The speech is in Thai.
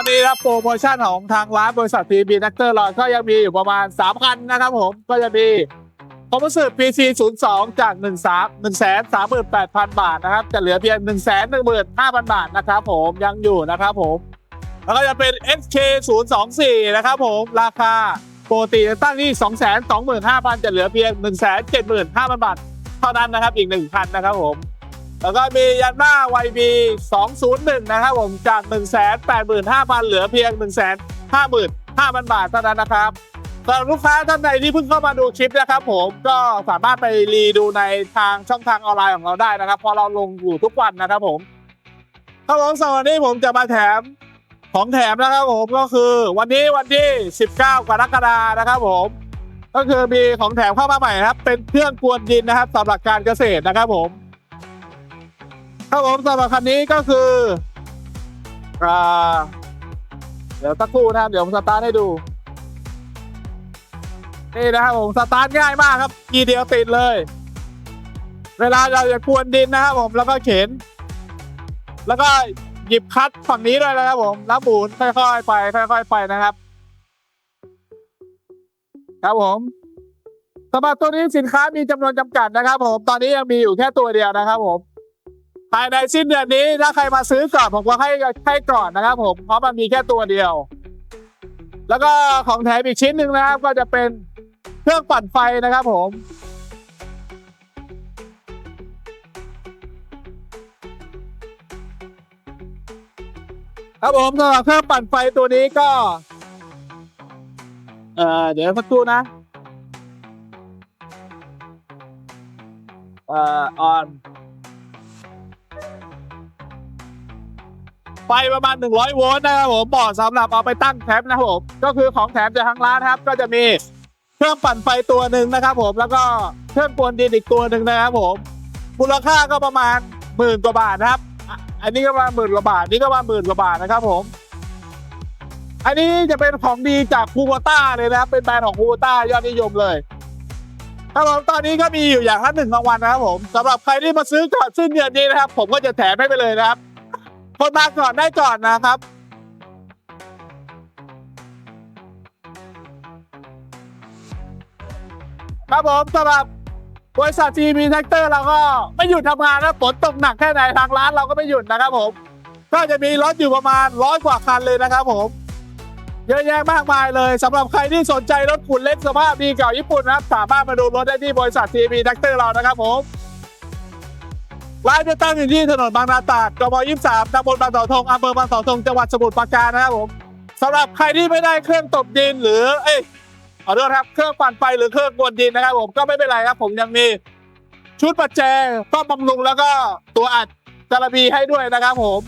อนนี้นะโปรโมชั่นของทางร้านบริษัททีบีนักเตอร์ลอยก็ยังมีอยู่ประมาณ3คันนะครับผม ก็จะมีคอมพิวเตอร์ PC 0 2จาก 1 3 1 3 8 0 0 0 บาทนะครับ จะเหลือเพียง 1 1 5 0 0 0 บาทนะครับผมยังอยู่นะครับผม แล้วก็จะเป็น SK 0 2 4นะครับผมราคาปกติจะตั้งที่ 2 2 5 0 0 0 จะเหลือเพียง 1 7 5 0 0 0 บาท เท่านั้นนะครับอีกหนึ่งคันนะครับผม แล้วก็มียันมา YB 201 นะครับผมจาก 185,000 เหลือเพียง 155,000 บาทเท่านั้นนะครับสำหรับลูกค้าท่านใดที่เพิ่งเข้ามาดูคลิปนะครับผมก็สามารถไปรีดูในทางช่องทางออนไลน์ของเราได้นะครับเพราะเราลงอยู่ทุกวันนะครับผมครับผมสำหรับวันนี้ผมจะมาแถมของแถมนะครับผมก็คือวันนี้วันที่ 19 กรกฎาคมนะครับผม ก็คือมีของแถมเข้ามาใหม่นะครับ เป็นเครื่องกวนดินนะครับสำหรับการเกษตรนะครับผม ครับผมสำหรับคันนี้ก็คืออ่าเดี๋ยวสักครู่นะครับเดี๋ยวผมสตาร์ทให้ดูนี่นะครับผมสตาร์ทง่ายมากครับกีเดียวติดเลย เวลาเราจะกวนดินนะครับผมแล้วก็เข็น แล้วก็หยิบคัดฝั่งนี้ด้วยนะครับผมแล้วหมุนค่อยๆไป ค่อย ๆ ไปนะครับ ครับผมสำหรับตัวนี้สินค้ามีจำนวนจำกัดนะครับ ผมตอนนี้ยังมีอยู่แค่ตัวเดียวนะครับผม ภายในสิ้นเดือนนี้ถ้าใครมาซื้อก่อนผมก็ให้ให้ก่อนนะครับ ผมเพราะมันมีแค่ตัวเดียว แล้วก็ของแถมอีกชิ้นหนึ่งนะครับ ก็จะเป็นเครื่องปั่นไฟนะครับผมครับผมสำหรับเครื่องปั่นไฟตัวนี้ก็ เอ่อเดี๋ยวสักครู่นะเอ่อออน ไฟประมาณ 100 โวลต์นะครับผมเหมาะสำหรับเอาไปตั้งแคมป์นะครับผมก็คือของแถมจากทางร้านนะครับ ก็จะมีเครื่องปั่นไฟตัวหนึ่งนะครับ ผมแล้วก็เครื่องกวนดินอีกตัวหนึ่งนะครับผมมูลค่าก็ประมาณหมื่นกว่าบาทนะครับ อันนี้ก็ประมาณหมื่นกว่าบาทนี่ก็ประมาณหมื่นกว่าบาทนะครับผม อันนี้จะเป็นของดีจากคูโบต้าเลยนะครับ เป็นแบรนด์ของคูโบต้ายอดนิยมเลยครับผมตอนนี้ก็มีอยู่อย่างละหนึ่งรางวัลนะครับผมสำหรับใครที่มาซื้อก่อนสิ้นเดือนนี้นะครับ ผมก็จะแถมให้ไปเลยนะครับ คนมาก่อนได้ก่อนนะครับครับผมสำหรับบริษัท GM Tractor เราก็ไม่หยุดทำงานนะฝนตกหนักแค่ไหนทางร้านเราก็ไม่หยุดนะครับผมก็จะมีรถอยู่ประมาณร้อยกว่าคันเลยนะครับผม เยอะแยะมากมายเลยสำหรับใครที่สนใจรถขุนเล็กสภาพดีเก่าญี่ปุ่นนะครับ สามารถมาดูรถได้ที่บริษัท GM Tractor เรานะครับผม ร้านจะตั้งอยู่ที่ถนนบางนาตราดกม23ตำบลบางเสาธงอำเภอบางเสาธงจังหวัดสมุทรปราการนะครับผมสำหรับใครที่ไม่ได้เครื่องตบดินหรือเอ้ยขอโทษครับเครื่องปั่นไฟหรือเครื่องกวนดินนะครับ ผมก็ไม่เป็นไรครับ ผมยังมีชุดปัจแจก็บำรุงแล้วก็ตัวอัดจระบีให้ด้วยนะครับผม